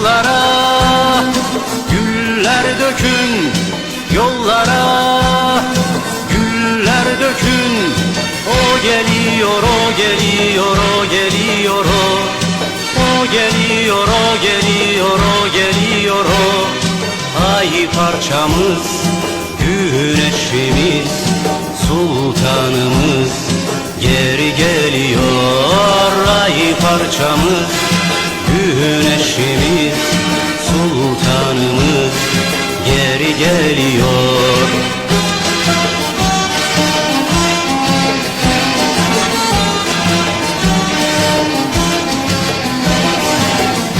yollara Güller dökün yollara Güller dökün. O geliyor o geliyor o geliyor o. O geliyor o geliyor o geliyor o. Ay parçamız güneşimiz Sultanımız geri geliyor. Ay parçamız güneşimiz sultanımız geri geliyor.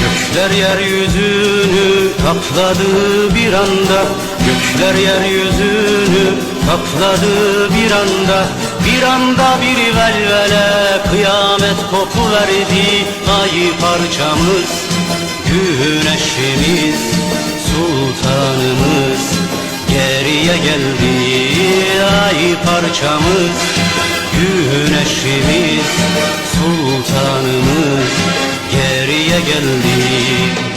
Gökler yeryüzünü kapladı bir anda. Gökler yeryüzünü kapladı bir anda Bir anda bir velvele kıyamet kopuverdi. Ay parçamız güneşimiz sultanımız. Geriye geldi ay parçamız Güneşimiz sultanımız. Geriye geldi